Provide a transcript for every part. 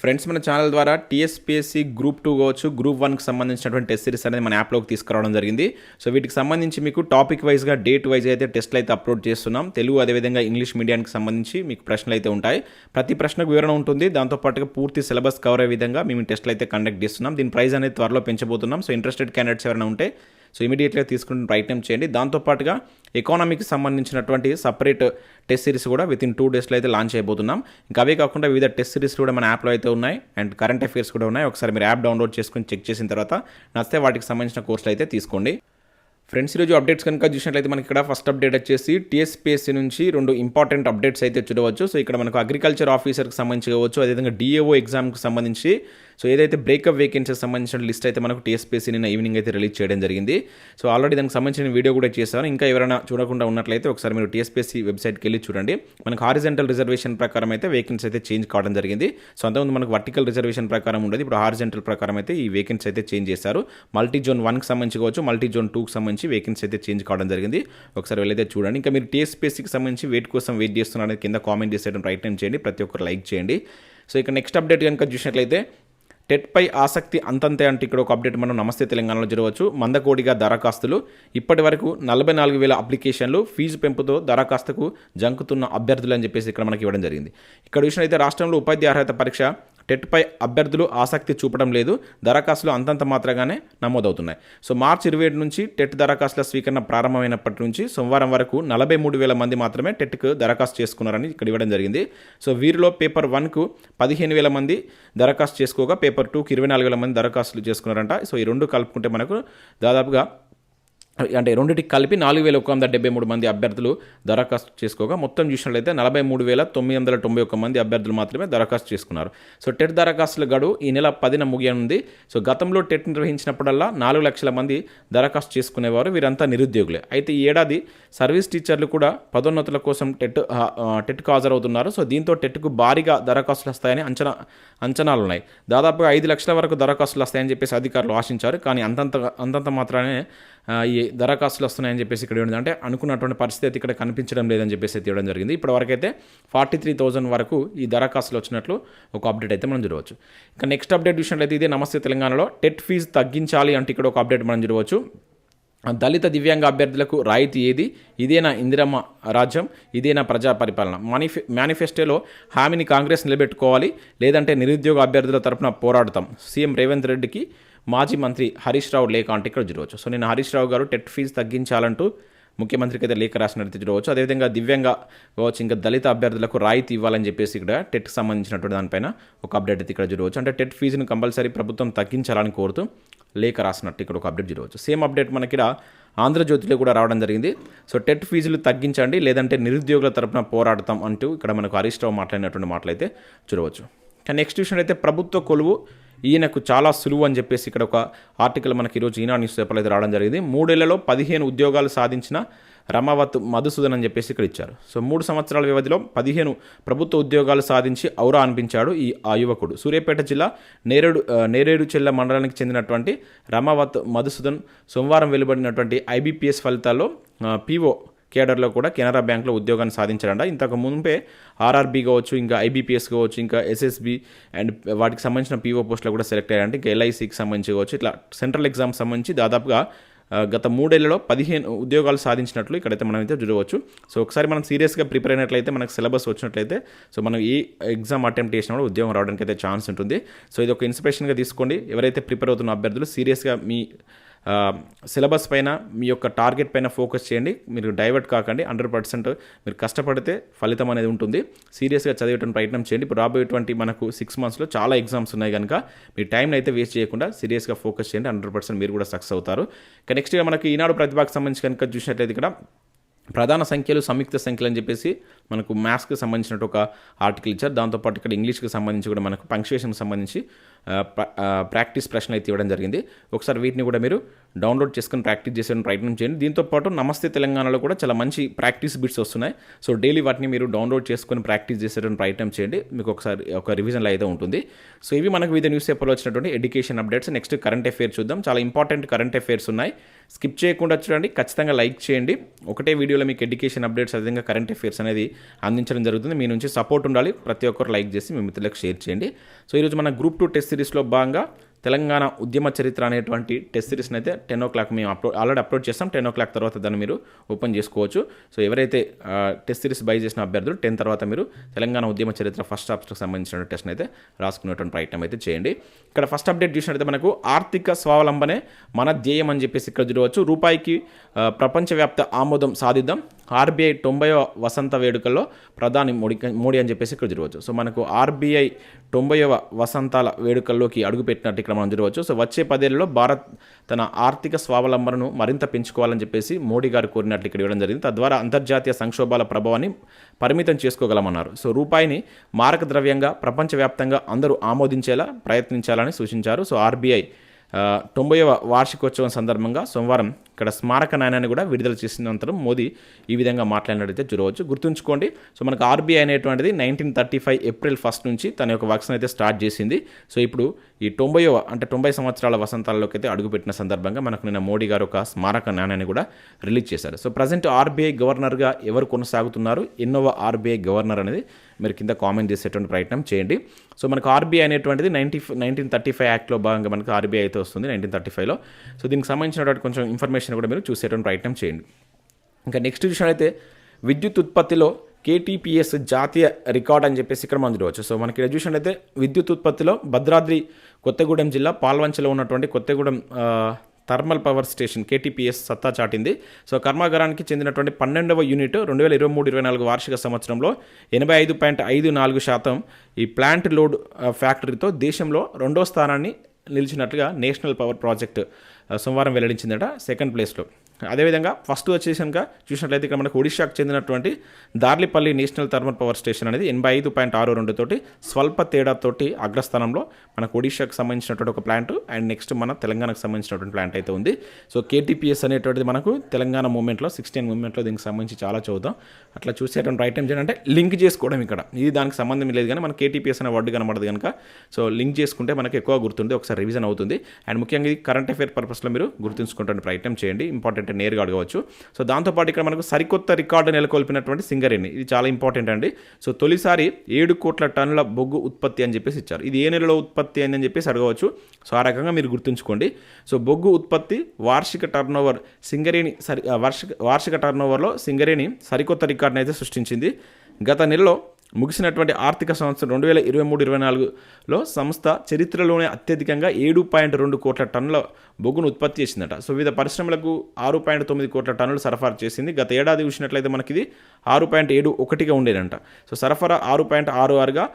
Friends మన channel ద్వారా TSPSC group two కావచ్చు గ్రూప్ వన్కి సంబంధించినటువంటి టెస్ట్ సిరీస్ అనేది మన యాప్లోకి తీసుకురావడం జరిగింది. సో వీటికి సంబంధించి మీకు టాపిక్ వైజ్గా డేట్ వైజ్ అయితే టెస్ట్లు అయితే అప్లోడ్ చేస్తున్నాం. తెలుగు అదేవిధంగా ఇంగ్లీష్ మీడియానికి సంబంధించి మీకు ప్రశ్నలు అయితే ఉంటాయి. ప్రతి ప్రశ్నకు వివరణ ఉంటుంది. దాంతోపాటుగా పూర్తి సిలబస్ కవర్ అయ్యే విధంగా మేము టెస్ట్లు అయితే కండక్ట్ చేస్తున్నాం. దీని ప్రైస్ అనేది త్వరలో పెంచబోతున్నాం. సో ఇంట్రెస్టెడ్ క్యాండిడేట్స్ ఎవరైనా ఉంటే సో ఇమీడియట్గా తీసుకుని ప్రయత్నం చేయండి. దాంతోపాటుగా ఎకానమీకి సంబంధించినటువంటి సపరేట్ టెస్ట్ సిరీస్ కూడా విత్ ఇన్ టూ డేస్లో అయితే లాంచ్ అయిపోతున్నాం. ఇంకా అవే కాకుండా వివిధ టెస్ట్ సిరీస్ కూడా మన యాప్లో అయితే ఉన్నాయి. అండ్ కరెంట్ అఫైర్స్ కూడా ఉన్నాయి. ఒకసారి మీరు యాప్ డౌన్లోడ్ చేసుకుని చెక్ చేసిన తర్వాత నచ్చితే వాటికి సంబంధించిన కోర్సులు అయితే తీసుకోండి. ఫ్రెండ్స్ ఈరోజు అప్డేట్స్ కనుక చూసినట్లయితే మనకి ఇక్కడ ఫస్ట్ అప్డేట్ వచ్చేసి టీఎస్పీఎస్సీ నుంచి రెండు ఇంపార్టెంట్ అప్డేట్స్ అయితే చూడవచ్చు. సో ఇక్కడ మనకు అగ్రికల్చర్ ఆఫీసర్కి సంబంధించి కావచ్చు అదేవిధంగా డిఏఓ ఎగ్జామ్కి సంబంధించి. సో ఏదైతే బ్రేకప్ వేకెన్సీకి సంబంధించిన లిస్ట్ అయితే మనకు టీఎస్పీఎస్సీ నిన్న ఈవినింగ్ అయితే రిలీజ్ చేయడం జరిగింది. సో ఆల్రెడీ దానికి సంబంధించిన వీడియో కూడా చేశాను. ఇంకా ఎవరైనా చూడకుండా ఉన్నట్లయితే ఒకసారి మీరు టీఎస్పీఎస్సీ వెబ్సైట్కి వెళ్ళి చూడండి. మనకు హారిజెంటల్ రిజర్వేషన్ ప్రకారం అయితే వేకెన్సీ అయితే చేంజ్ కావడం జరిగింది. సో అంతకుముందు మనకు వర్టికల్ రిజర్వేషన్ ప్రకారం ఉండేది. ఇప్పుడు హారిజెంటల్ ప్రకారం అయితే ఈ వేకెన్సీ అయితే చేంజ్ చేశారు. మల్టీ జోన్ వన్కి సంబంధించి కావచ్చు మల్టీ జోన్ టూకి సంబంధించి వేకెన్సీ అయితే చేంజ్ కావడం జరిగింది. ఒకసారి వెళ్ళైతే చూడండి. ఇంకా మీరు టీఎస్పీఎస్సీకి సంబంధించి వెయిట్ కోసం వెయిట్ చేస్తున్నారని కింద కామెంట్ చేసేయడం ప్రయత్నం చేయండి. ప్రతి ఒక్కరు లైక్ చేయండి. సో ఇక నెక్స్ట్ అప్డేట్ కనుక చూసినట్లయితే టెట్పై ఆసక్తి అంతంతే అంటే ఇక్కడ ఒక అప్డేట్ మనం నమస్తే తెలంగాణలో జరగవచ్చు. మందకోడిగా దరఖాస్తులు. ఇప్పటి వరకు నలభై నాలుగు వేల అప్లికేషన్లు ఫీజు పెంపుతో దరఖాస్తుకు జంకుతున్న అభ్యర్థులు అని చెప్పేసి ఇక్కడ మనకి ఇవ్వడం జరిగింది. ఇక్కడ విషయం రాష్ట్రంలో ఉపాధ్యాయ అర్హత పరీక్ష టెట్పై అభ్యర్థులు ఆసక్తి చూపడం లేదు. దరఖాస్తులు అంతంత మాత్రగానే నమోదవుతున్నాయి. సో మార్చి ఇరవై ఏడు నుంచి టెట్ దరఖాస్తుల స్వీకరణ ప్రారంభమైనప్పటి నుంచి సోమవారం వరకు నలభై మూడు వేల మంది మాత్రమే టెట్కు దరఖాస్తు చేసుకున్నారని ఇక్కడ ఇవ్వడం జరిగింది. సో వీరిలో పేపర్ వన్కు పదిహేను వేల మంది దరఖాస్తు చేసుకోగా పేపర్ టూకి ఇరవై నాలుగు వేల మంది దరఖాస్తులు చేసుకున్నారంట. సో ఈ రెండు కలుపుకుంటే మనకు దాదాపుగా అంటే రెండింటికి కలిపి నాలుగు వేల ఒక వందల డెబ్బై మూడు మంది అభ్యర్థులు దరఖాస్తు చేసుకోగా. మొత్తం చూసినట్లయితే నలభై మూడు వేల తొమ్మిది వందల తొంభై ఒక్క మంది అభ్యర్థులు మాత్రమే దరఖాస్తు చేసుకున్నారు. సో టెట్ దరఖాస్తుల గడువు ఈ నెల పదిన ముగియనుంది. సో గతంలో టెట్ నిర్వహించినప్పుడల్లా నాలుగు లక్షల మంది దరఖాస్తు చేసుకునేవారు వీరంతా నిరుద్యోగులే. అయితే ఈ ఏడాది సర్వీస్ టీచర్లు కూడా పదోన్నతుల కోసం టెట్ టెట్కు హాజరవుతున్నారు. సో దీంతో టెట్కు భారీగా దరఖాస్తులు వస్తాయని అంచనా అంచనాలు ఉన్నాయి దాదాపుగా ఐదు లక్షల వరకు దరఖాస్తులు వస్తాయని చెప్పేసి అధికారులు ఆశించారు. కానీ అంతంత అంతంత మాత్రమే ఈ దరఖాస్తులు వస్తున్నాయని చెప్పేసి ఇక్కడ ఇవ్వడం అంటే అనుకున్నటువంటి పరిస్థితి అయితే ఇక్కడ కనిపించడం లేదని చెప్పేసి అయితే ఇవ్వడం జరిగింది. ఇప్పటివరకైతే ఫార్టీ త్రీ థౌసండ్ వరకు ఈ దరఖాస్తులు వచ్చినట్లు ఒక అప్డేట్ అయితే మనం చూడవచ్చు. ఇక నెక్స్ట్ అప్డేట్ చూసినట్లయితే ఇదే నమస్తే తెలంగాణలో టెట్ ఫీజు తగ్గించాలి అంటే ఇక్కడ ఒక అప్డేట్ మనం చూడవచ్చు. దళిత దివ్యాంగ అభ్యర్థులకు రాయితీ ఏది? ఇదేనా ఇందిరమ్మ రాజ్యం? ఇదేనా ప్రజా పరిపాలన? మానిఫె మేనిఫెస్టోలో హామీని కాంగ్రెస్ నిలబెట్టుకోవాలి లేదంటే నిరుద్యోగ అభ్యర్థుల తరపున పోరాడతాం. సీఎం రేవంత్ రెడ్డికి మాజీ మంత్రి హరీష్ రావు లేఖ అంటే ఇక్కడ చూడవచ్చు. సో నేను హరీష్ రావు గారు టెట్ ఫీజు తగ్గించాలంటూ ముఖ్యమంత్రికి అయితే లేఖ రాసినట్టు చూడవచ్చు. అదేవిధంగా దివ్యంగా కావచ్చు ఇంకా దళిత అభ్యర్థులకు రాయితీ ఇవ్వాలని చెప్పేసి ఇక్కడ టెట్కి సంబంధించినటువంటి దానిపైన ఒక అప్డేట్ అయితే ఇక్కడ చూడవచ్చు. అంటే టెట్ ఫీజును కంపల్సరీ ప్రభుత్వం తగ్గించాలని కోరుతూ లేఖ రాసినట్టు ఇక్కడ ఒక అప్డేట్ చూడవచ్చు. సేమ్ అప్డేట్ మనకి ఇక్కడ ఆంధ్రజ్యోతిలో కూడా రావడం జరిగింది. సో టెట్ ఫీజులు తగ్గించండి లేదంటే నిరుద్యోగుల తరపున పోరాడతాం అంటూ ఇక్కడ మనకు హరీష్ రావు మాట్లాడినటువంటి మాటలైతే చూడవచ్చు. కానీ నెక్స్ట్ విషయం అయితే ప్రభుత్వ కొలువు ఈయనకు చాలా సులువు అని చెప్పేసి ఇక్కడ ఒక ఆర్టికల్ మనకి ఈరోజు ఈనాడు న్యూస్ పేపర్లో అయితే రావడం జరిగింది. మూడేళ్ళలో పదిహేను ఉద్యోగాలు సాధించిన రమావత్ మధుసూదన్ అని చెప్పేసి ఇక్కడ ఇచ్చారు. సో మూడు సంవత్సరాల వ్యవధిలో పదిహేను ప్రభుత్వ ఉద్యోగాలు సాధించి ఔరా అనిపించాడు ఈ ఆ యువకుడు. సూర్యాపేట జిల్లా నేరేడు నేరేడు చెల్ల మండలానికి చెందినటువంటి రమావత్ మధుసూదన్ సోమవారం వెలువడినటువంటి ఐబీపీఎస్ ఫలితాల్లో పీఓ కేడర్లో కూడా కెనరా బ్యాంక్లో ఉద్యోగాన్ని సాధించారంట ఇంతకు ముందే ఆర్ఆర్బీ కావచ్చు ఇంకా ఐబీపీఎస్ కావచ్చు ఇంకా ఎస్ఎస్బి అండ్ వాటికి సంబంధించిన పీఓ పోస్టులు కూడా సెలెక్ట్ అయ్యారంటే. ఇంకా ఎల్ఐసికి సంబంధించి కావచ్చు. ఇట్లా సెంట్రల్ ఎగ్జామ్ సంబంధించి దాదాపుగా గత మూడేళ్ళలో పదిహేను ఉద్యోగాలు సాధించినట్లు ఇక్కడైతే మనం అయితే చూడవచ్చు. సో ఒకసారి మనం సీరియస్గా ప్రిపేర్ అయినట్లయితే మనకు సిలబస్ వచ్చినట్లయితే సో మనం ఈ ఎగ్జామ్ అటెంప్ట్ చేసిన కూడా ఉద్యోగం రావడానికి అయితే ఛాన్స్ ఉంటుంది. సో ఇది ఒక ఇన్స్పిరేషన్గా తీసుకోండి. ఎవరైతే ప్రిపేర్ అవుతున్న అభ్యర్థులు సీరియస్గా మీ సిలబస్ పైన మీ యొక్క టార్గెట్ పైన ఫోకస్ చేయండి. మీరు డైవర్ట్ కాకండి. హండ్రెడ్ పర్సెంట్ మీరు కష్టపడితే ఫలితం అనేది ఉంటుంది. సీరియస్గా చదివేటువంటి ప్రయత్నం చేయండి. ఇప్పుడు రాబోయేటువంటి మనకు సిక్స్ మంత్స్లో చాలా ఎగ్జామ్స్ ఉన్నాయి కనుక మీ టైంని అయితే వేస్ట్ చేయకుండా సీరియస్గా ఫోకస్ చేయండి. హండ్రెడ్ పర్సెంట్ మీరు కూడా సక్సెస్ అవుతారు. ఇక నెక్స్ట్గా మనకి ఈనాడు ప్రతిభకు సంబంధించి కనుక చూసినట్లయితే ఇక్కడ ప్రధాన సంఖ్యలు సంయుక్త సంఖ్యలు అని చెప్పేసి మనకు మ్యాథ్స్కి సంబంధించినట్టు ఒక ఆర్టికల్ ఇచ్చారు. దాంతోపాటు ఇక్కడ ఇంగ్లీష్కి సంబంధించి కూడా మనకు పంక్చుయేషన్కి సంబంధించి ప్రాక్టీస్ ప్రశ్నలు అయితే ఇవ్వడం జరిగింది. ఒకసారి వీటిని కూడా మీరు డౌన్లోడ్ చేసుకుని ప్రాక్టీస్ చేసే ప్రయత్నం చేయండి. దీంతోపాటు నమస్తే తెలంగాణలో కూడా చాలా మంచి ప్రాక్టీస్ బిట్స్ వస్తున్నాయి. సో డైలీ వాటిని మీరు డౌన్లోడ్ చేసుకొని ప్రాక్టీస్ చేసేటువంటి ప్రయత్నం చేయండి. మీకు ఒకసారి ఒక రివిజన్లో అయితే ఉంటుంది. సో ఇవి మనకు వివిధ న్యూస్ పేపర్లో వచ్చినటువంటి education updates next current affairs చూద్దాం. చాలా ఇంపార్టెంట్ కరెంట్ అఫేర్స్ ఉన్నాయి. స్కిప్ చేయకుండా చూడండి. ఖచ్చితంగా లైక్ చేయండి. ఒకటే వీడియోలో మీకు ఎడ్యుకేషన్ అప్డేట్స్ అదేవిధంగా కరెంట్ అఫేర్స్ అనేది అందించడం జరుగుతుంది. మీ నుంచి సపోర్ట్ ఉండాలి. ప్రతి ఒక్కరు లైక్ చేసి మీ మిత్రులకు షేర్ చేయండి. సో ఈరోజు మన గ్రూప్ టూ టెస్ట్ సిరీస్లో భాగంగా తెలంగాణ ఉద్యమ చరిత్ర అనేటువంటి టెస్ట్ సిరీస్ని అయితే టెన్ ఓ క్లాక్ మేము అప్లోడ్ ఆల్రెడీ అప్లోడ్ చేస్తాం. టెన్ ఓ క్లాక్ తర్వాత దాన్ని మీరు ఓపెన్ చేసుకోవచ్చు. సో ఎవరైతే టెస్ట్ సిరీస్ బై చేసిన అభ్యర్థులు టెన్ తర్వాత మీరు తెలంగాణ ఉద్యమ చరిత్ర ఫస్ట్ ఆప్షన్కి సంబంధించిన టెస్ట్ని అయితే రాసుకునేటువంటి ప్రయత్నం అయితే చేయండి. ఇక్కడ ఫస్ట్ అప్డేట్ చూసినట్లయితే మనకు ఆర్థిక స్వావలంబనే మన ధ్యేయం అని చెప్పేసి ఇక్కడ చూడవచ్చు. రూపాయికి ప్రపంచవ్యాప్త ఆమోదం సాధిద్దాం. ఆర్బీఐ తొంభైవ వసంత వేడుకల్లో ప్రధాని మోడీ మోడీ అని చెప్పేసి ఇక్కడ చూడవచ్చు. సో మనకు ఆర్బీఐ తొంభైవ వసంతాల వేడుకల్లోకి అడుగుపెట్టినట్టు ఇక్కడ మనం జరగవచ్చు సో వచ్చే పదేళ్ళలో భారత్ తన ఆర్థిక స్వావలంబనను మరింత పెంచుకోవాలని చెప్పేసి మోడీ గారు కోరినట్లు ఇక్కడ ఇవ్వడం జరిగింది. తద్వారా అంతర్జాతీయ సంక్షోభాల ప్రభావాన్ని పరిమితం చేసుకోగలమన్నారు. సో రూపాయిని మారక ద్రవ్యంగా ప్రపంచవ్యాప్తంగా అందరూ ఆమోదించేలా ప్రయత్నించాలని సూచించారు. సో ఆర్బీఐ తొంభైవ వార్షికోత్సవం సందర్భంగా సోమవారం ఇక్కడ స్మారక నాణ్యాన్ని కూడా విడుదల చేసిన అనంతరం మోదీ ఈ విధంగా మాట్లాడినట్టయితే చూడవచ్చు గుర్తుంచుకోండి. సో మనకు ఆర్బీఐ అనేటువంటిది nineteen thirty five April first నుంచి తన యొక్క వర్క్స్ అయితే స్టార్ట్ చేసింది. సో ఇప్పుడు ఈ తొంభైవ అంటే తొంభై సంవత్సరాల వసంతాలలోకి అయితే అడుగుపెట్టిన సందర్భంగా మనకు నిన్న మోడీ గారు ఒక స్మారక నాణ్యాన్ని కూడా రిలీజ్ చేశారు. సో ప్రజెంట్ ఆర్బీఐ గవర్నర్గా ఎవరు కొనసాగుతున్నారు? ఎన్నోవ ఆర్బీఐ గవర్నర్ అనేది మీరు కింద కామెంట్ చేసేటువంటి ప్రయత్నం చేయండి. సో మనకు ఆర్బీఐ అనేటువంటిది నైన్టీ నైన్టీన్ థర్టీ ఫైవ్ యాక్ట్లో భాగంగా మనకు ఆర్బీఐ అయితే వస్తుంది నైన్టీన్ థర్టీ ఫైవ్లో సో దీనికి సంబంధించినటువంటి కొంచెం ఇన్ఫర్మేషన్ కూడా మీరు చూసేటువంటి ప్రయత్నం చేయండి. ఇంకా నెక్స్ట్ చూసినట్లయితే విద్యుత్ ఉత్పత్తిలో కేటీపీఎస్ జాతీయ రికార్డ్ అని చెప్పేసి ఇక్కడ మనం చూడవచ్చు సో మనకి ఇక్కడ చూసినట్లయితే విద్యుత్ ఉత్పత్తిలో భద్రాద్రి కొత్తగూడెం జిల్లా పాల్వంచలో ఉన్నటువంటి Kothagudem thermal power station KTPS సత్తా చాటింది. సో కర్మాగారానికి చెందినటువంటి పన్నెండవ యూనిట్ రెండు వేల ఇరవై మూడు ఇరవై నాలుగు వార్షిక సంవత్సరంలో ఎనభై ఐదు పాయింట్ ఐదు నాలుగు శాతం ఈ ప్లాంట్ లోడ్ ఫ్యాక్టరీతో దేశంలో రెండో స్థానాన్ని నిలిచినట్లుగా నేషనల్ పవర్ ప్రాజెక్ట్ సోమవారం వెల్లడించిందట సెకండ్ ప్లేస్లో. అదేవిధంగా ఫస్ట్ వచ్చేసి కనుక చూసినట్లయితే ఇక్కడ మనకు ఒడిశాకు చెందినటువంటి Darlipalli national thermal power station అనేది ఎనభై ఐదు పాయింట్ ఆరు రెండు తోటి స్వల్ప తేడాతోటి అగ్రస్థానంలో మనకు ఒడిశాకు సంబంధించినటువంటి ఒక ప్లాంట్ అండ్ నెక్స్ట్ మన తెలంగాణకు సంబంధించినటువంటి ప్లాంట్ అయితే ఉంది. సో కేటీపీఎస్ అనేటువంటిది మనకు తెలంగాణ మూమెంట్లో సిక్స్టీన్ మూమెంట్లో దీనికి సంబంధించి చాలా చదువుతాం. అట్లా చూసేటువంటి ఐటమ్ ఏంటంటే లింక్ చేసుకోవడం ఇక్కడ. ఇది దానికి సంబంధం లేదు కానీ మన కేటీపీఎస్ అనే వర్డ్ కనబడదు కనుక. సో లింక్ చేసుకుంటే మనకు ఎక్కువ గుర్తుంది ఒకసారి రివిజన్ అవుతుంది. అండ్ ముఖ్యంగా ఇది కరెంట్ అఫేర్ పర్పస్లో మీరు గుర్తుంచుకుంటే ప్రయత్నం చేయండి. ఇంపార్టెంట్ నేరుగా అడగవచ్చు. సో దాంతోపాటు ఇక్కడ మనకు సరికొత్త రికార్డు నెలకొల్పినటువంటి సింగరేణి ఇది చాలా ఇంపార్టెంట్ అండి. సో తొలిసారి ఏడు కోట్ల టన్నుల బొగ్గు ఉత్పత్తి అని చెప్పేసి ఇచ్చారు. ఇది ఏ నెలలో ఉత్పత్తి అని చెప్పేసి అడగవచ్చు. సో ఆ రకంగా మీరు గుర్తుంచుకోండి. సో బొగ్గు ఉత్పత్తి వార్షిక టర్నోవర్ సింగరేణి సరి వార్షిక వార్షిక టర్నోవర్లో సింగరేణి సరికొత్త రికార్డును అయితే సృష్టించింది. గత నెలలో ముగిసినటువంటి ఆర్థిక సంవత్సరం రెండు వేల ఇరవై మూడు ఇరవై నాలుగులో సంస్థ చరిత్రలోనే అత్యధికంగా ఏడు పాయింట్ రెండు కోట్ల టన్నుల బొగ్గును ఉత్పత్తి చేసిందట. సో వివిధ పరిశ్రమలకు ఆరు పాయింట్ తొమ్మిది కోట్ల టన్నులు సరఫరా చేసింది. గత ఏడాది చూసినట్లయితే మనకి ఇది ఆరు పాయింట్ ఏడు ఒకటిగా ఉండేదంట. సో సరఫరా ఆరు పాయింట్ ఆరు ఆరుగా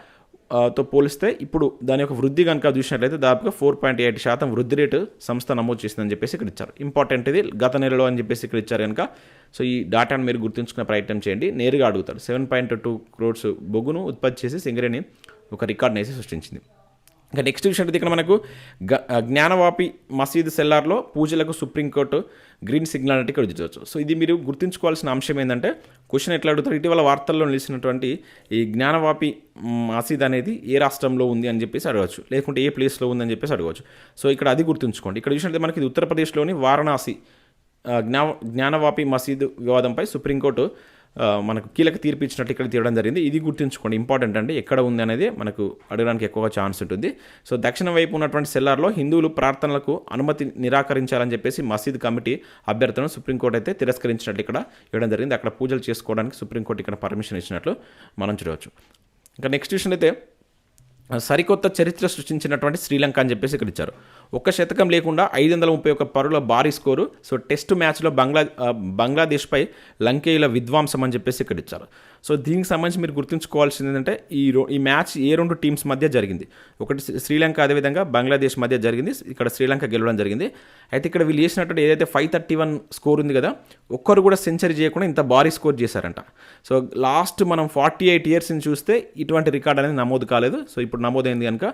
తో పోలిస్తే ఇప్పుడు దాని యొక్క వృద్ధి కనుక చూసినట్లయితే దాదాపుగా ఫోర్ పాయింట్ ఎయిట్ శాతం వృద్ధి రేటు సంస్థ నమోదు చేసిందని చెప్పేసి ఇక్కడ ఇచ్చారు. ఇంపార్టెంట్ ఇది. గత నెలలో అని చెప్పేసి ఇక్కడ ఇచ్చారు కనుక సో ఈ డాటాను మీరు గుర్తుంచుకునే ప్రయత్నం చేయండి. నేరుగా అడుగుతారు. సెవెన్ పాయింట్ టూ క్రోడ్స్ బొగ్గును ఉత్పత్తి చేసి సింగరేణి ఒక రికార్డ్ని వేసి సృష్టించింది. ఇంకా నెక్స్ట్ విషయం అయితే ఇక్కడ మనకు గ- జ్ఞానవాపి మసీద్ సెల్లార్లో పూజలకు సుప్రీంకోర్టు గ్రీన్ సిగ్నల్ అంటే ఇక్కడ చూడవచ్చు సో ఇది మీరు గుర్తుంచుకోవాల్సిన అంశం ఏంటంటే క్వశ్చన్ ఎట్లా అడుగుతారు? ఇటీవల వార్తల్లో నిలిచినటువంటి ఈ జ్ఞానవాపి మసీద్ అనేది ఏ రాష్ట్రంలో ఉంది అని చెప్పేసి అడగవచ్చు లేకుంటే ఏ ప్లేస్లో ఉందని చెప్పేసి అడగవచ్చు సో ఇక్కడ అది గుర్తుంచుకోండి. ఇక్కడ చూసినట్లయితే మనకి ఇది ఉత్తరప్రదేశ్లోని వారణాసి జ్ఞా జ్ఞానవాపి మసీదు వివాదంపై సుప్రీంకోర్టు మనకు కీలక తీర్పు ఇచ్చినట్టు ఇక్కడ తీయడం జరిగింది. ఇది గుర్తుంచుకోండి. ఇంపార్టెంట్ అండి ఎక్కడ ఉంది అనేది మనకు అడగడానికి ఎక్కువగా ఛాన్స్ ఉంటుంది. సో దక్షిణ వైపు ఉన్నటువంటి సెల్లార్లో హిందువులు ప్రార్థనలకు అనుమతి నిరాకరించాలని చెప్పేసి మసీద్ కమిటీ అభ్యర్థనను సుప్రీంకోర్టు అయితే తిరస్కరించినట్టు ఇక్కడ ఇవ్వడం జరిగింది. అక్కడ పూజలు చేసుకోవడానికి సుప్రీంకోర్టు ఇక్కడ పర్మిషన్ ఇచ్చినట్లు మనం చూడవచ్చు. ఇంకా నెక్స్ట్ విషయం అయితే సరికొత్త చరిత్ర సృష్టించినటువంటి శ్రీలంక అని చెప్పేసి ఇక్కడ ఇచ్చారు. ఒక్క శతకం లేకుండా ఐదు వందల ముప్పై ఒక్క పరుల భారీ స్కోరు. సో టెస్ట్ మ్యాచ్లో బంగ్లా బంగ్లాదేశ్పై లంకేయుల విధ్వంసం అని చెప్పేసి ఇక్కడ ఇచ్చారు. సో దీనికి సంబంధించి మీరు గుర్తుంచుకోవాల్సింది ఏంటంటే ఈ రో ఈ మ్యాచ్ ఏ రెండు టీమ్స్ మధ్య జరిగింది. ఒకటి శ్రీలంక అదేవిధంగా బంగ్లాదేశ్ మధ్య జరిగింది. ఇక్కడ శ్రీలంక గెలవడం జరిగింది. అయితే ఇక్కడ వీళ్ళు చేసినట్టు ఏదైతే ఫైవ్ థర్టీ వన్ స్కోర్ ఉంది కదా ఒక్కరు కూడా సెంచరీ చేయకుండా ఇంత భారీ స్కోర్ చేశారంట. సో లాస్ట్ మనం ఫార్టీ ఎయిట్ ఇయర్స్ని చూస్తే ఇటువంటి రికార్డ్ అనేది నమోదు కాలేదు. సో ఇప్పుడు నమోదైంది కనుక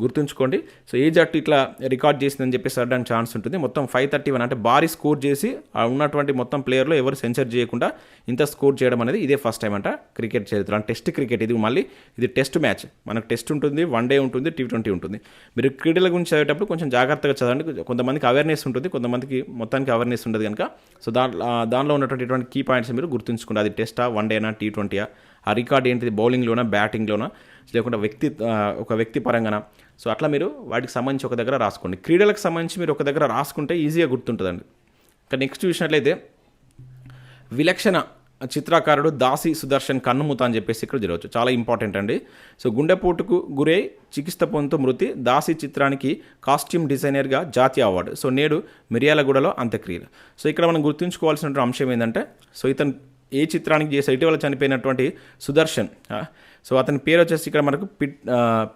గుర్తుంచుకోండి. సో ఏ జట్టు ఇట్లా రికార్డ్ చేసిందని చెప్పేసి ఆడడానికి ఛాన్స్ ఉంటుంది. మొత్తం ఫైవ్ థర్టీ వన్ అంటే భారీ స్కోర్ చేసి ఆ ఉన్నటువంటి మొత్తం ప్లేయర్లో ఎవరు సెంచరీ చేయకుండా ఇంత స్కోర్ చేయడం అనేది ఇదే ఫస్ట్ టైం అంట క్రికెట్ చరిత్ర అంటే టెస్ట్ క్రికెట్ ఇది మళ్ళీ ఇది టెస్ట్ మ్యాచ్. మనకు టెస్ట్ ఉంటుంది వన్ డే ఉంటుంది టీ ట్వంటీ ఉంటుంది. మీరు క్రీడల గురించి చదివేటప్పుడు కొంచెం జాగ్రత్తగా చదవండి. కొంతమందికి అవేర్నెస్ ఉంటుంది కొంతమందికి మొత్తానికి అవేర్నెస్ ఉండదు కనుక. సో దాంట్లో దానిలో ఉన్నటువంటి కీ పాయింట్స్ మీరు గుర్తుంచుకోండి. అది టెస్టా వన్ డేనా టీ ట్వంటీయా ఆ? రికార్డ్ ఏంటిది? బౌలింగ్లోనా బ్యాటింగ్లోనా లేకుంటే వ్యక్తి ఒక వ్యక్తి పరంగాన? సో అట్లా మీరు వాటికి సంబంధించి ఒక దగ్గర రాసుకోండి. క్రీడలకు సంబంధించి మీరు ఒక దగ్గర రాసుకుంటే ఈజీగా గుర్తుంటుందండి. ఇంకా నెక్స్ట్ చూసినట్లయితే విలక్షణ చిత్రకారుడు దాసి సుదర్శన్ కన్నుమూత అని చెప్పేసి ఇక్కడ జరగవచ్చు. చాలా ఇంపార్టెంట్ అండి. సో గుండెపోటుకు గురై చికిత్స పొందుతూ మృతి దాసి చిత్రానికి కాస్ట్యూమ్ డిజైనర్గా జాతీయ అవార్డు. సో నేడు మిర్యాలగూడలో అంత్యక్రియలు సో ఇక్కడ మనం గుర్తుంచుకోవాల్సిన అంశం ఏంటంటే సో ఇతను ఏ చిత్రానికి చేసే ఇటీవల చనిపోయినటువంటి సుదర్శన్ సో అతని పేరు వచ్చేసి ఇక్కడ మనకు పిట్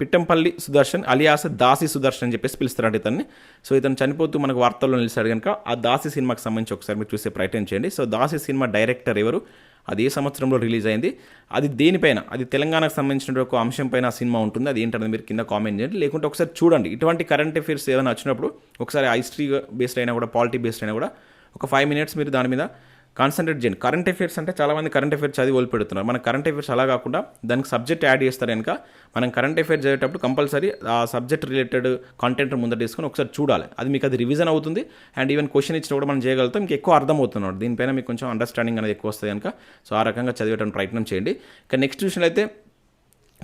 పిట్టంపల్లి సుదర్శన్ అలియాస దాసి సుదర్శన్ అని చెప్పేసి పిలుస్తారంట ఇతన్ని. సో ఇతను చనిపోతూ మనకు వార్తల్లో నిలిచాడు కనుక ఆ దాసి సినిమాకి సంబంధించి ఒకసారి మీరు చూసే ప్రయత్నం చేయండి. సో దాసి సినిమా డైరెక్టర్ ఎవరు? అది ఏ సంవత్సరంలో రిలీజ్ అయింది? అది దేనిపైన? అది తెలంగాణకు సంబంధించిన ఒక అంశం పైన ఆ సినిమా ఉంటుంది? అది ఏంటనేది మీరు కింద కామెంట్ చేయండి. లేకుంటే ఒకసారి చూడండి. ఇటువంటి కరెంట్ అఫైర్స్ ఏదైనా వచ్చినప్పుడు ఒకసారి హిస్టరీ బేస్డ్ అయినా కూడా పాలిటీ బేస్డ్ అయినా కూడా ఒక ఫైవ్ మినిట్స్ మీరు దాని మీద కాన్సన్ట్రేట్ చేయండి. కరెంట్ అఫేర్స్ అంటే చాలామంది కరెంట్ అఫేర్స్ చదివి వదిలిపెడుతున్నారు. మన కరెంట్ అఫేర్స్ అలా కాకుండా దానికి సబ్జెక్ట్ యాడ్ చేస్తారు కనుక మనం కరెంట్ అఫేర్స్ చదివేటప్పుడు కంపల్సరీ ఆ సబ్జెక్ట్ రిలేటెడ్ కంటెంట్ ముందర తీసుకొని ఒకసారి చూడాలి. అది మీకు అది రివిజన్ అవుతుంది. అండ్ ఈవెన్ క్వశ్చన్ ఇచ్చిన కూడా మనం చేయగలుగుతాం. మీకు ఎక్కువ అర్థం అవుతున్నాడు దీనిపైన మీకు కొంచెం అండర్స్టాండింగ్ అనేది ఎక్కువ వస్తుంది కనుక. సో ఆ రకంగా చదివేయడానికి ప్రయత్నం చేయండి. ఇక నెక్స్ట్ చూసినట్లయితే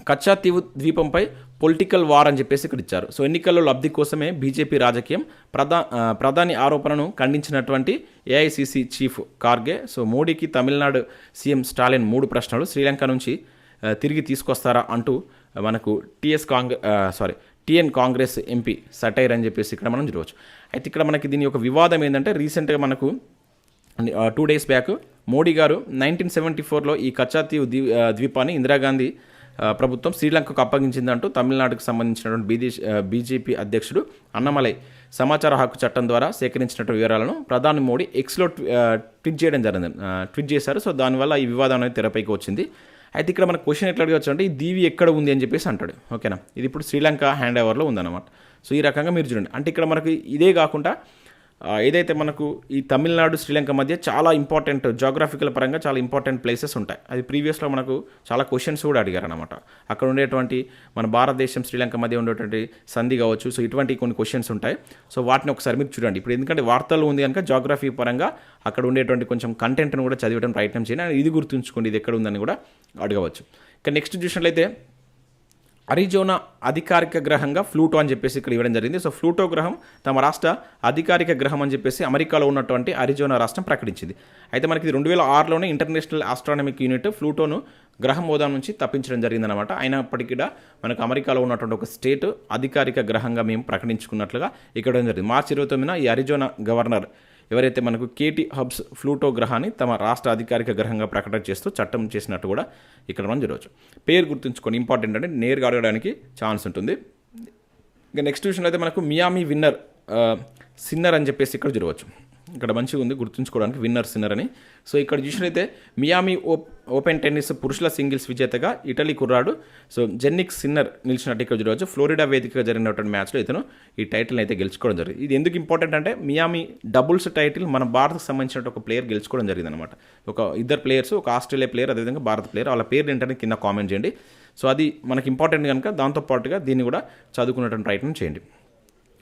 కచ్చా తీవు ద్వీపంపై పొలిటికల్ వార్ అని చెప్పేసి ఇక్కడ ఇచ్చారు. సో ఎన్నికల్లో లబ్ధి కోసమే బీజేపీ రాజకీయం ప్రధా ప్రధాని ఆరోపణను ఖండించినటువంటి ఏఐసిసి చీఫ్ కార్గే సో మోడీకి తమిళనాడు సీఎం స్టాలిన్ మూడు ప్రశ్నలు శ్రీలంక నుంచి తిరిగి తీసుకొస్తారా అంటూ మనకు TS Congress sorry TN Congress MP satire అని చెప్పేసి ఇక్కడ మనం చూడవచ్చు. అయితే ఇక్కడ మనకి దీని యొక్క వివాదం ఏంటంటే రీసెంట్గా మనకు టూ డేస్ బ్యాక్ మోడీ గారు నైన్టీన్ సెవెంటీ ఫోర్లో ఈ కచ్చాతీవ్ ద్వీ ద్వీపాన్ని ఇందిరాగాంధీ ప్రభుత్వం శ్రీలంకకు అప్పగించిందంటూ తమిళనాడుకు సంబంధించినటువంటి బీజే బీజేపీ అధ్యక్షుడు అన్నమలై సమాచార హక్కు చట్టం ద్వారా సేకరించినటువంటి వివరాలను ప్రధాని మోడీ ఎక్స్లో ట్వీట్ చేయడం జరిగింది ట్వీట్ చేశారు. సో దానివల్ల ఈ వివాదం అనేది తెరపైకి వచ్చింది. అయితే ఇక్కడ మన క్వశ్చన్ ఎట్లా అడగచ్చు అంటే ఈ దీవి ఎక్కడ ఉంది అని చెప్పేసి అంటాడు. ఓకేనా? ఇది ఇప్పుడు శ్రీలంక హ్యాండ్ ఓవర్లో ఉందన్నమాట. సో ఈ రకంగా మీరు చూడండి. అంటే ఇక్కడ మనకి ఇదే కాకుండా ఏదైతే మనకు ఈ తమిళనాడు శ్రీలంక మధ్య చాలా ఇంపార్టెంట్ జాగ్రఫికల్ పరంగా చాలా ఇంపార్టెంట్ ప్లేసెస్ ఉంటాయి. అది ప్రీవియస్లో మనకు చాలా క్వశ్చన్స్ కూడా అడిగారు అనమాట అక్కడ ఉండేటువంటి మన భారతదేశం శ్రీలంక మధ్య ఉండేటువంటి సంధి కావచ్చు సో ఇటువంటి కొన్ని క్వశ్చన్స్ ఉంటాయి. సో వాటిని ఒకసారి మీరు చూడండి. ఇప్పుడు ఎందుకంటే వార్తలు ఉంది కనుక జాగ్రఫీ పరంగా అక్కడ ఉండేటువంటి కొంచెం కంటెంట్ను కూడా చదివడం ప్రయత్నం చేయండి. ఇది గుర్తుంచుకోండి ఇది ఎక్కడ ఉందని కూడా అడగవచ్చు. ఇక నెక్స్ట్ చూసినట్లయితే అరిజోనా అధికారిక గ్రహంగా ఫ్లూటో అని చెప్పేసి ఇక్కడ ఇవ్వడం జరిగింది. సో ఫ్లూటో గ్రహం తమ రాష్ట్ర అధికారిక గ్రహం అని చెప్పేసి అమెరికాలో ఉన్నటువంటి అరిజోనా రాష్ట్రం ప్రకటించింది. అయితే మనకి ఇది రెండు వేల ఆరులోనే ఇంటర్నేషనల్ ఆస్ట్రానమిక్ యూనిట్ ఫ్లూటోను గ్రహం హోదా నుంచి తప్పించడం జరిగిందనమాట అయినప్పటికీ కూడా మనకు అమెరికాలో ఉన్నటువంటి ఒక స్టేట్ అధికారిక గ్రహంగా మేము ప్రకటించుకున్నట్లుగా ఇక్కడ జరిగింది. మార్చి ఇరవై తొమ్మిదిన ఈ అరిజోనా గవర్నర్ ఎవరైతే మనకు కేటీ హబ్స్ ఫ్లూటో గ్రహాన్ని తమ రాష్ట్ర అధికారిక గ్రహంగా ప్రకటన చేస్తూ చట్టం చేసినట్టు కూడా ఇక్కడ మనం చూడవచ్చు. పేరు గుర్తుంచుకొని ఇంపార్టెంట్ అంటే నేరుగా అడగడానికి ఛాన్స్ ఉంటుంది. ఇంకా నెక్స్ట్ విషయంలో అయితే మనకు మియామి విన్నర్ సిన్నర్ అని చెప్పేసి ఇక్కడ చూడవచ్చు. ఇక్కడ మంచిగా ఉంది గుర్తుంచుకోవడానికి విన్నర్ సిన్నర్ అని. సో ఇక్కడ చూసినైతే మియామి ఓప్ ఓపెన్ టెన్నిస్ పురుషుల సింగిల్స్ విజేతగా ఇటలీ కుర్రాడు. సో జెన్నిక్ సిన్నర్ నిలిచినట్టు ఇక్కడ చూడవచ్చు. ఫ్లోరిడా వేదికగా జరిగినటువంటి మ్యాచ్లో ఇతను ఈ టైటిల్ అయితే గెలుచుకోవడం జరిగింది. ఇది ఎందుకు ఇంపార్టెంట్ అంటే మియామి డబుల్స్ టైటిల్ మన భారత్కి సంబంధించిన ఒక ప్లేయర్ గెలుచుకోవడం జరిగింది అనమాట ఒక ఇద్దరు ప్లేయర్స్ ఒక ఆస్ట్రేలియా ప్లేయర్ అదేవిధంగా భారత ప్లేయర్ వాళ్ళ పేరు ఏంటంటే కింద కామెంట్ చేయండి. సో అది మనకి ఇంపార్టెంట్ కనుక దాంతోపాటుగా దీన్ని కూడా చదువుకునేటువంటి ప్రయత్నం చేయండి.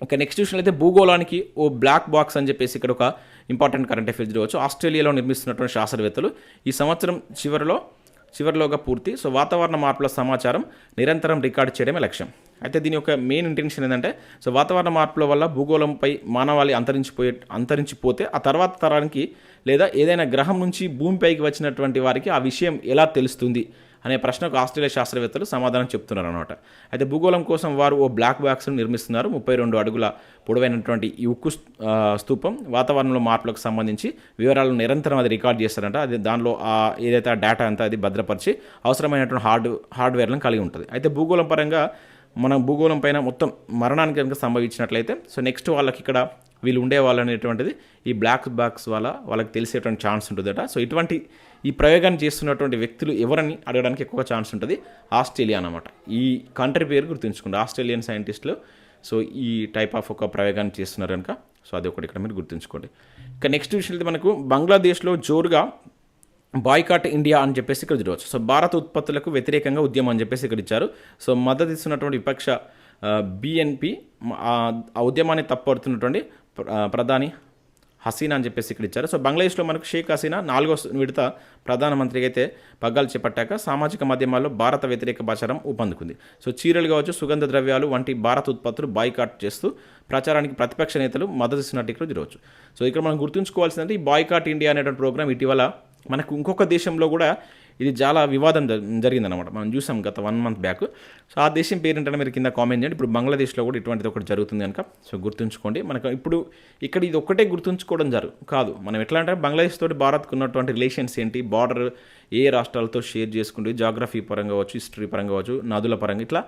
ఓకే నెక్స్ట్ విషయం అయితే భూగోళానికి ఓ బ్లాక్ బాక్స్ అని చెప్పేసి ఇక్కడ ఒక ఇంపార్టెంట్ కరెంట్ అఫేర్స్ చూడవచ్చు. ఆస్ట్రేలియాలో నిర్మిస్తున్నటువంటి శాస్త్రవేత్తలు ఈ సంవత్సరం చివరిలో చివరిలోగా పూర్తి. సో వాతావరణ మార్పుల సమాచారం నిరంతరం రికార్డ్ చేయడమే లక్ష్యం. అయితే దీని యొక్క మెయిన్ ఇంటెన్షన్ ఏంటంటే సో వాతావరణ మార్పుల వల్ల భూగోళంపై మానవాళి అంతరించిపోయే అంతరించిపోతే ఆ తర్వాత తరానికి లేదా ఏదైనా గ్రహం నుంచి భూమిపైకి వచ్చినటువంటి వారికి ఆ విషయం ఎలా తెలుస్తుంది? అనే ప్రశ్నకు ఆస్ట్రేలియా శాస్త్రవేత్తలు సమాధానం చెప్తున్నారు అనమాట అయితే భూగోళం కోసం వారు ఓ బ్లాక్ బాక్స్ను నిర్మిస్తున్నారు. ముప్పై రెండు అడుగుల పొడవైనటువంటి ఈ ఉక్కు స్తూపం వాతావరణంలో మార్పులకు సంబంధించి వివరాలను నిరంతరం అది రికార్డ్ చేస్తారంట. అది దానిలో ఏదైతే ఆ డేటా అంతా అది భద్రపరిచి అవసరమైనటువంటి హార్డ్ హార్డ్వేర్లను కలిగి ఉంటుంది. అయితే భూగోళం పరంగా మనం భూగోళం పైన మొత్తం మరణానికి కనుక సంభవించినట్లయితే సో నెక్స్ట్ వాళ్ళకి ఇక్కడ వీళ్ళు ఉండేవాళ్ళు అనేటువంటిది ఈ బ్లాక్ బాక్స్ వల్ల వాళ్ళకి తెలిసేటువంటి ఛాన్స్ ఉంటుందట. సో ఇటువంటి ఈ ప్రయోగాన్ని చేస్తున్నటువంటి వ్యక్తులు ఎవరని అడగడానికి ఎక్కువ ఛాన్స్ ఉంటుంది? ఆస్ట్రేలియా అన్నమాట. ఈ కంట్రీ పేరు గుర్తుంచుకోండి. ఆస్ట్రేలియన్ సైంటిస్టులు సో ఈ టైప్ ఆఫ్ ఒక ప్రయోగాన్ని చేస్తున్నారు కనుక సో అది ఒకటి ఇక్కడ మీరు గుర్తుంచుకోండి. ఇక నెక్స్ట్ విషయం అయితే మనకు బంగ్లాదేశ్లో జోరుగా బాయ్కాట్ ఇండియా అని చెప్పేసి ఇక్కడ చూడవచ్చు. సో భారత ఉత్పత్తులకు వ్యతిరేకంగా ఉద్యమం అని చెప్పేసి ఇక్కడ ఇచ్చారు. సో మద్దతు ఇస్తున్నటువంటి విపక్ష బిఎన్పి ఆ ఉద్యమాన్ని తప్పడుతున్నటువంటి ప్ర- ప్రధాని హసీనా అని చెప్పేసి ఇక్కడ ఇచ్చారు. సో బంగ్లాదేశ్లో మనకు షేక్ హసీనా నాలుగో విడత ప్రధానమంత్రికి అయితే పగ్గాలు చేపట్టాక సామాజిక మాధ్యమాల్లో భారత వ్యతిరేక ప్రచారం ఊపందుకుంది. సో చీరలు కావచ్చు సుగంధ ద్రవ్యాలు వంటి భారత ఉత్పత్తులు బాయ్కాట్ చేస్తూ ప్రచారానికి ప్రతిపక్ష నేతలు మద్దతు ఇస్తున్నట్టు ఇక్కడ చూడవచ్చు సో ఇక్కడ మనం గుర్తుంచుకోవాల్సిందంటే ఈ బాయ్కాట్ ఇండియా అనేటువంటి ప్రోగ్రామ్ ఇటీవల మనకు ఇంకొక దేశంలో కూడా ఇది చాలా వివాదం జ- జరిగిందనమాట మనం చూసాం గత వన్ మంత్ బ్యాక్. సో ఆ దేశం పేరేంటనే మీరు కింద కామెంట్ చేయండి. ఇప్పుడు బంగ్లాదేశ్లో కూడా ఇటువంటిది ఒకటి జరుగుతుంది కనుక సో గుర్తుంచుకోండి. మనకు ఇప్పుడు ఇక్కడ ఇది ఒక్కటే గుర్తుంచుకోవడం జరుగు కాదు. మనం ఎట్లా అంటే బంగ్లాదేశ్ తోటి భారత్కు ఉన్నటువంటి రిలేషన్స్ ఏంటి? బార్డర్ ఏ రాష్ట్రాలతో షేర్ చేసుకుంటే జాగ్రఫీ పరంగా వచ్చు హిస్టరీ పరంగా వచ్చు నదుల పరంగా ఇట్లా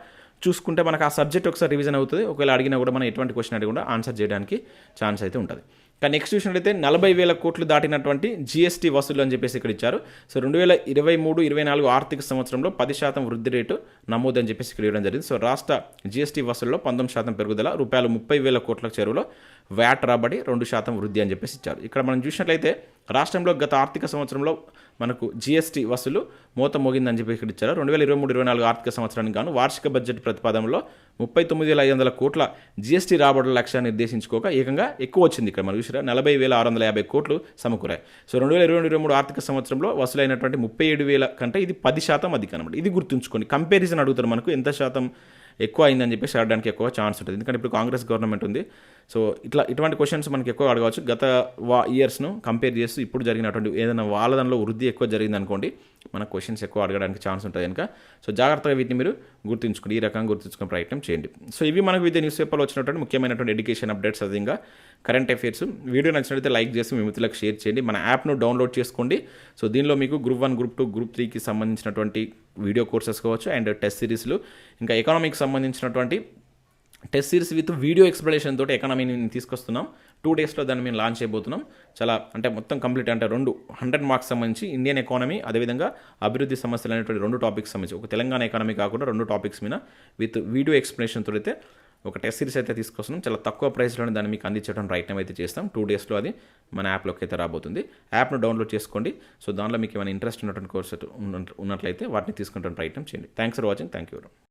చూసుకుంటే మనకు ఆ సబ్జెక్ట్ ఒకసారి రివిజన్ అవుతుంది. ఒకవేళ అడిగినా కూడా మనం ఎటువంటి క్వశ్చన్ అడిగి కూడా ఆన్సర్ చేయడానికి ఛాన్స్ అయితే ఉంటుంది. కానీ నెక్స్ట్ చూసినట్లయితే నలభై వేల కోట్లు దాటినటువంటి జీఎస్టీ వసూలు అని చెప్పేసి ఇక్కడ ఇచ్చారు. సో రెండు వేల ఇరవై మూడు ఇరవై నాలుగు ఆర్థిక సంవత్సరంలో పది శాతం వృద్ధి రేటు నమోదు అని చెప్పేసి ఇక్కడ ఇవ్వడం జరిగింది. సో రాష్ట్ర జీఎస్టీ వసూల్లో పంతొమ్మిది శాతం పెరుగుదల రూపాయలు ముప్పై వేల కోట్ల చెరువులో వ్యాట్ రాబడి రెండు శాతం వృద్ధి అని చెప్పేసి ఇచ్చారు. ఇక్కడ మనం చూసినట్లయితే రాష్ట్రంలో గత ఆర్థిక సంవత్సరంలో మనకు జీఎస్టీ వసూలు మూత మోగిందని చెప్పి ఇక్కడ ఇచ్చారు. రెండు వేల ఇరవై మూడు ఇరవై నాలుగు ఆర్థిక సంవత్సరానికి గాను వార్షిక బడ్జెట్ ప్రతిపాదనలో ముప్పై తొమ్మిది వేల ఐదు వందల కోట్ల జీఎస్టీ రాబడుల లక్ష్యాన్ని నిర్దేశించుకోక ఏకంగా ఎక్కువ వచ్చింది ఇక్కడ మనం చూసారా. నలభై వేల ఆరు వందల యాభై కోట్లు సమకూరాయి. సో రెండు వేల ఇరవై రెండు ఇరవై మూడు ఆర్థిక సంవత్సరంలో వసూలైనటువంటి ముప్పై ఏడు వేల కంటే ఇది పది శాతం అధికం అనమాట ఇది గుర్తుంచుకోండి. కంపారిజన్ అడుగుతారు మనకు ఎంత శాతం ఎక్కువ అయిందని చెప్పేసి అడగడానికి ఎక్కువ ఛాన్స్ ఉంటుంది. ఎందుకంటే ఇప్పుడు కాంగ్రెస్ గవర్నమెంట్ ఉంది. సో ఇట్లా ఇటువంటి క్వశ్చన్స్ మనకి ఎక్కువ అడగవచ్చు. గత వా ఇయర్స్ను కంపేర్ చేస్తూ ఇప్పుడు జరిగినటువంటి ఏదైనా వాళ్ళ దానిలో వృద్ధి ఎక్కువ జరిగింది అనుకోండి మన క్వశ్చన్స్ ఎక్కువ అడగడానికి ఛాన్స్ ఉంటుంది కనుక సో జాగ్రత్తగా వీటిని మీరు గుర్తుంచుకోండి. ఈ రకంగా గుర్తుంచుకునే ప్రయత్నం చేయండి. సో ఇవి మనకు వివిధ న్యూస్ పేపర్లో వచ్చినటువంటి ముఖ్యమైనటువంటి ఎడ్యుకేషన్ అప్డేట్స్ అదేవిధంగా కరెంట్ అఫైర్స్ వీడియో నచ్చినట్లయితే లైక్ చేసి మీ మిత్రులకు షేర్ చేయండి. మన యాప్ను డౌన్లోడ్ చేసుకోండి. సో దీనిలో మీకు group one group two group త్రీకి సంబంధించినటువంటి వీడియో కోర్సెస్ కావచ్చు అండ్ టెస్ట్ సిరీస్లు ఇంకా ఎకనామిక్స్ సంబంధించినటువంటి test series with video explanation తోటి ఎకనామీని తీసుకొస్తున్నాం. టూ డేస్లో దాన్ని మేము లాంచ్ చేయబోతున్నాం. చాలా అంటే మొత్తం కంప్లీట్ అంటే రెండు హండ్రెడ్ మార్క్స్ సంబంధించి ఇండియన్ ఎకానమీ అదేవిధంగా అభివృద్ధి సమస్యలు అనేటువంటి రెండు టాపిక్స్ సంబంధించి ఒక తెలంగాణ ఎకానమీ కాకుండా రెండు టాపిక్స్ మీద విత్ వీడియో ఎక్స్ప్లెనేషన్ అయితే ఒక టెస్ట్ సిరీస్ అయితే తీసుకొస్తున్నాం. చాలా తక్కువ ప్రైస్లోనే దాన్ని మీకు అందించడం ప్రయత్నం అయితే చేస్తాం. టూ డేస్లో అది మన యాప్లోకి అయితే రాబోతుంది. యాప్ను డౌన్లోడ్ చేసుకోండి. సో దానిలో మీకు ఏమైనా ఇంట్రెస్ట్ ఉన్నటువంటి కోర్స్ ఉన్నట్లయితే వాటిని తీసుకుంటాం ప్రయత్నం చేయండి. Thanks for watching thank you